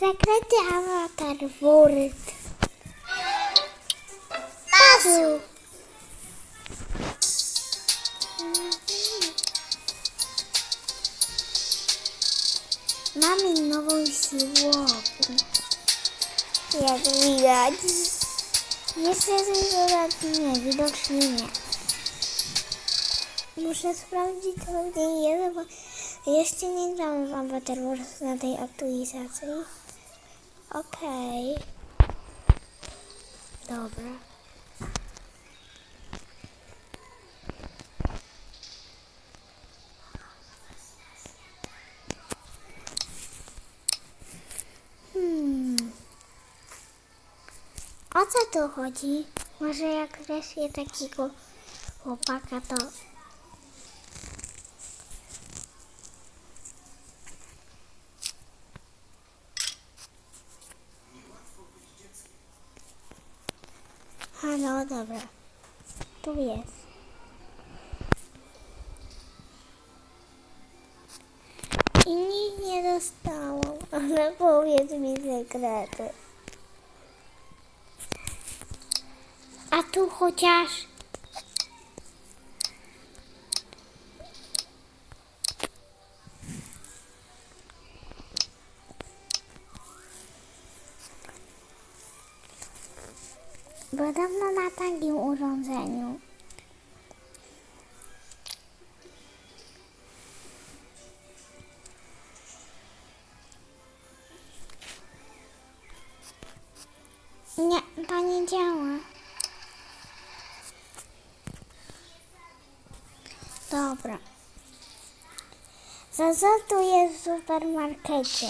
Zakryty awatar Word. Pazu. Mamy nową siłownię. Jak widać. Jeszcze coś dodać? Nie, widocznie nie. Muszę sprawdzić, co w niej jest, bo jeszcze nie grałam w Avatar Wars na tej aktualizacji. Okej. Dobra. Hmm. O co tu chodzi? Może jak wreszcie takiego chłopaka, to A no dobra. Tu jest. I nic nie dostałam, ale powiedz mi sekrety. A tu chociaż... Bo dawno na takim urządzeniu. Nie, to nie działa. Dobra. Za co tu jest w supermarkecie?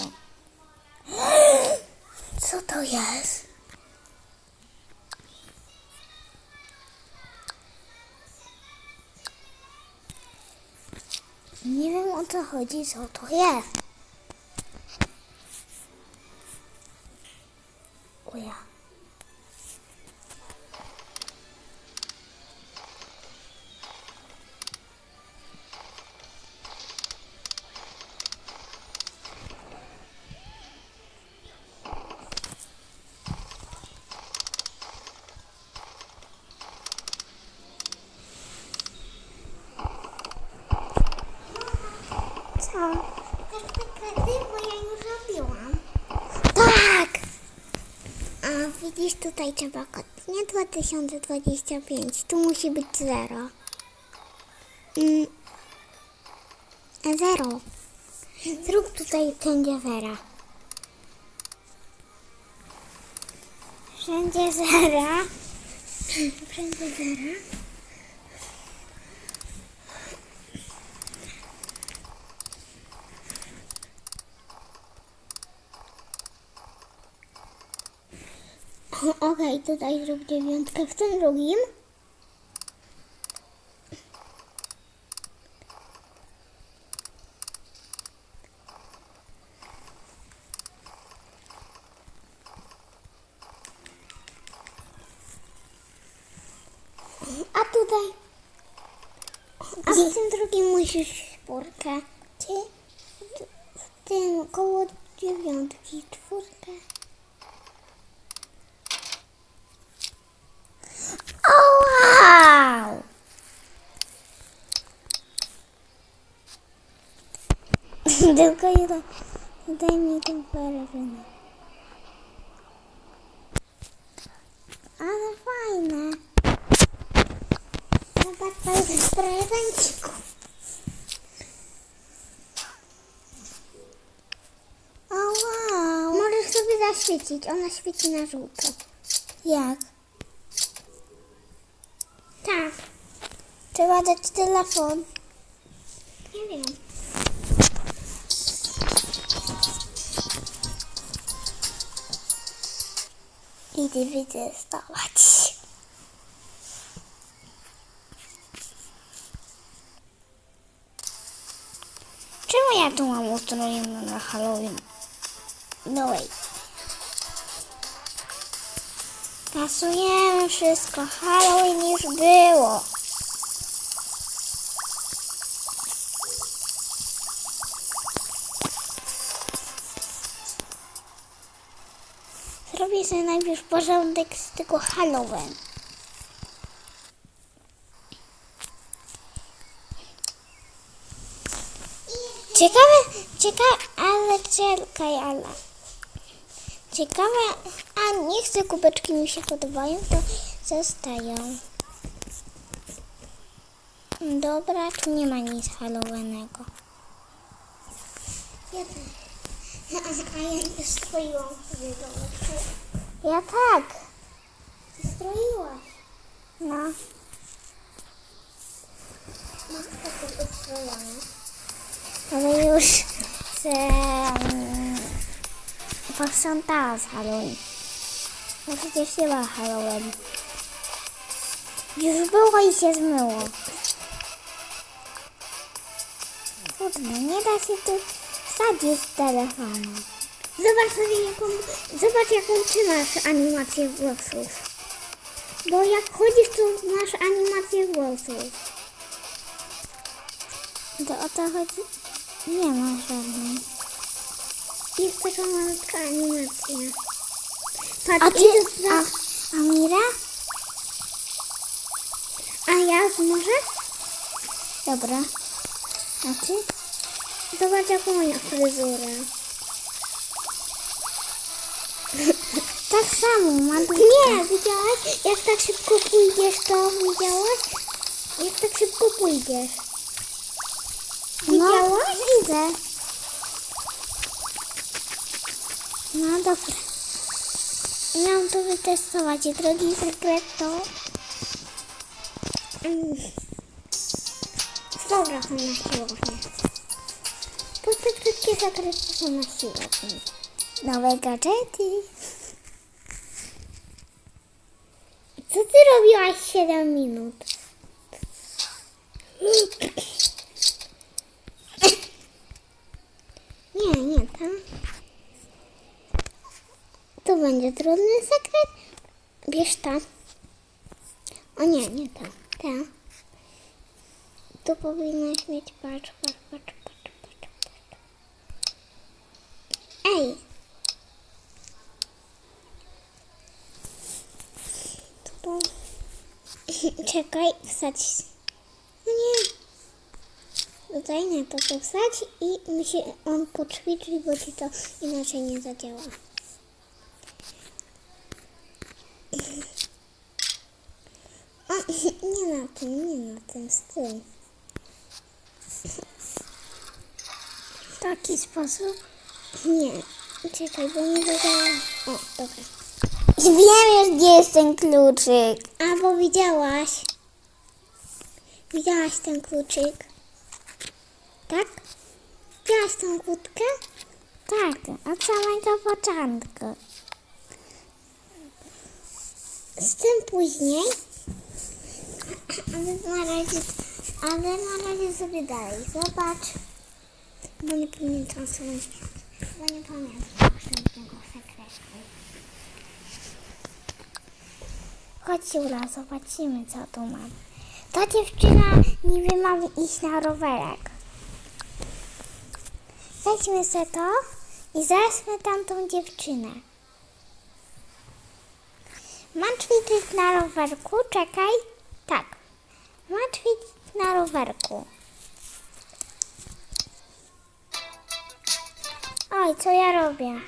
Co to jest? Nie wiem o co chodzi, co to jest. O Co? Kartę bo ja już robiłam. Tak! A widzisz, tutaj trzeba kod. Nie 2025, tu musi być 0. Mm. Zero. Zrób tutaj wszędzie zera. Wszędzie zera. Wszędzie zera. Okej, tutaj zrób dziewiątkę w tym drugim. A tutaj. A w tym drugim musisz czwórkę. W- w tym koło dziewiątki czwórkę. O, wow! Tylko jeden. Daj mi tę perewynę. Ale fajne. Zobacz, to jest prezenciku. O, wow. Możesz sobie zaświecić. Ona świeci na żółto. Jak? Tak. Trzeba dać telefon. Nie wiem. Idę wytestować. Czemu ja tu mam ustrojone na Halloween? No wait. Pasujemy wszystko. Halloween już było. Sobie najpierw porządek z tego Halloween. Ciekawe, ciekawe, ale czekaj, ale. Ciekawe, a nie chcę kubeczki mi się podobają, to zostają. Dobra, tu nie ma nic Halloweenego. Ja A ja nie domku. Ja tak. Stroiłaś. No. Matka to ustrojona. Ale już się um, posprzątała z Halloween. No przecież nie ma Halloween. Już było i się zmyło. Trudno, nie da się tu wsadzić telefonu. Zobacz jaką, zobacz jaką ty masz animację włosów. Bo jak chodzisz, to masz animację włosów. To o to chodzi? Nie ma żadnej. Jest taka malutka animacja. Patrz, A ty- idę a- a Mira? A ja może? Dobra. A ty? Zobacz jaką moja fryzurę. Tak samo, ma Nie, widziałaś? Jak tak szybko pójdziesz, to widziałaś? Jak tak szybko pójdziesz. Widziałaś? No, widzę. No dobra. Miałam to wytestować i drugi sekret to... Mm. Dobra, są na siłownię. To te wszystkie sekrety są na siłowni. Nowe gadżety. Co ty robiłaś 7 minut? Nie, nie, tam. To będzie trudny sekret. Bierz ta. O nie, nie ta. Ta. Tu powinnaś mieć patrz, patrz, patrz, patrz, patrz, patrz. Ej! Tu. Czekaj, wsadź. No nie. Tutaj na to wsadź i musi on poćwiczyć, bo ci to inaczej nie zadziała. A, nie na tym, nie na tym, z. W taki sposób? Nie. Czekaj, bo mi zadziała. O, dobra. Wiem już, gdzie jest ten kluczyk. A, bo widziałaś. Widziałaś ten kluczyk. Tak? Widziałaś tą kłódkę? Tak, od samego początku. Z tym później. Ale na razie, ale na razie sobie dalej. Zobacz. Bo nie pamiętam sobie. Bo nie pamiętam Chodź Jula, zobaczymy co tu mam. Ta dziewczyna niby ma iść na rowerek. Weźmy se to i zarazmy tamtą dziewczynę. Ma ćwiczyć na rowerku, czekaj. Tak. Ma ćwiczyć na rowerku. Oj, co ja robię?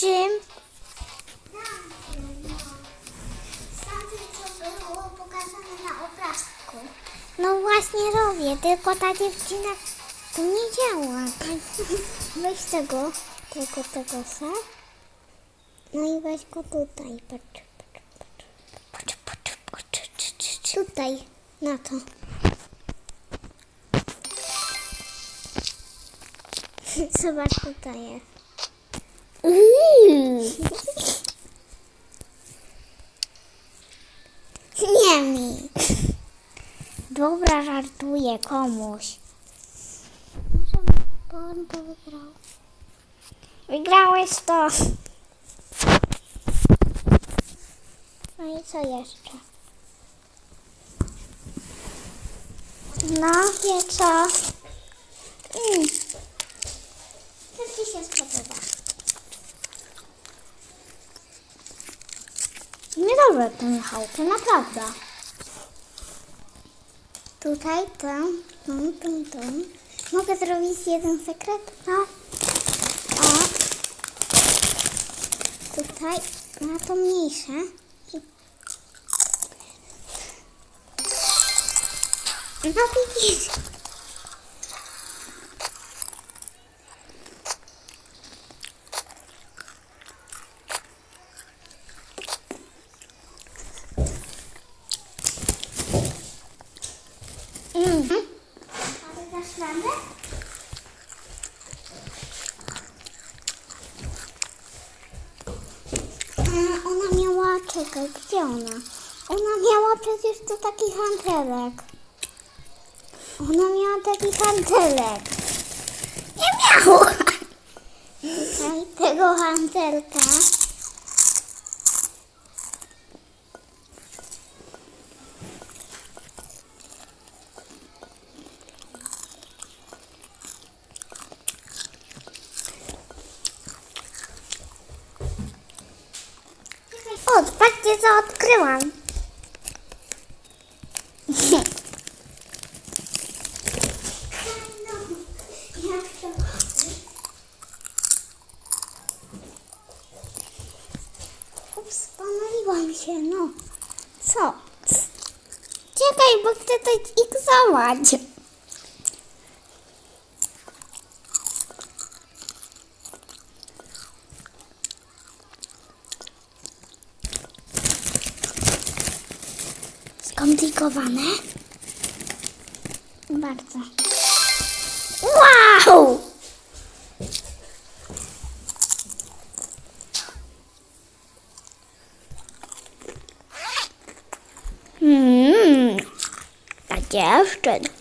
Czym? No właśnie robię, tylko ta dziewczyna to nie działa. Weź tego, tego, tego se. No i weź go tutaj. Tutaj, na to. Zobacz, tutaj jest. Uuu. Nie mi. Dobra, żartuję komuś. Bo on to wygrał. Wygrałeś to. No i co jeszcze? No, wie co? Mm. Co ci się spodoba? Niedobre to Michałku, naprawdę. Tutaj to, tu, tu, tu. Mogę zrobić jeden sekret? No. O. Tutaj, na to mniejsze. No widzisz. Mhm. Ale dasz radę? A, ona miała, czekaj, gdzie ona? Ona miała przecież to taki hantelek. Ona miała taki hantelek. Nie miała! Tutaj tego hantelka. Odkryłam. Ups, pomyliłam się, no. Co? Czekaj, bo chcę to iksować. Skomplikowane? Bardzo. Wow! Mmm, a dziewczyn.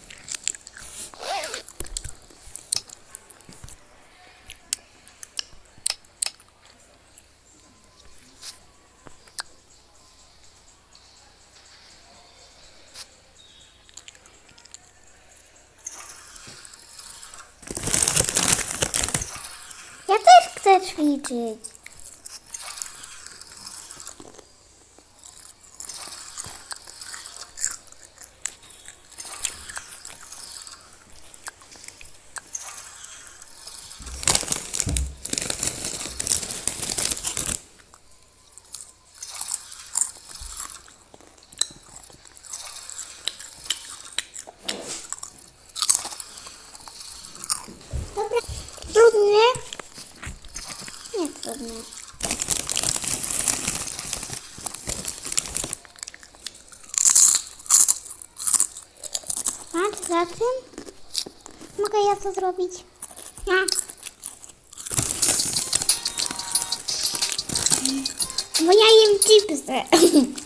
Ja też chcę ćwiczyć. Dobra. Trudnie? Nie trudno. Patrz za tym. Mogę ja to zrobić? No. Bo ja jem chipsy.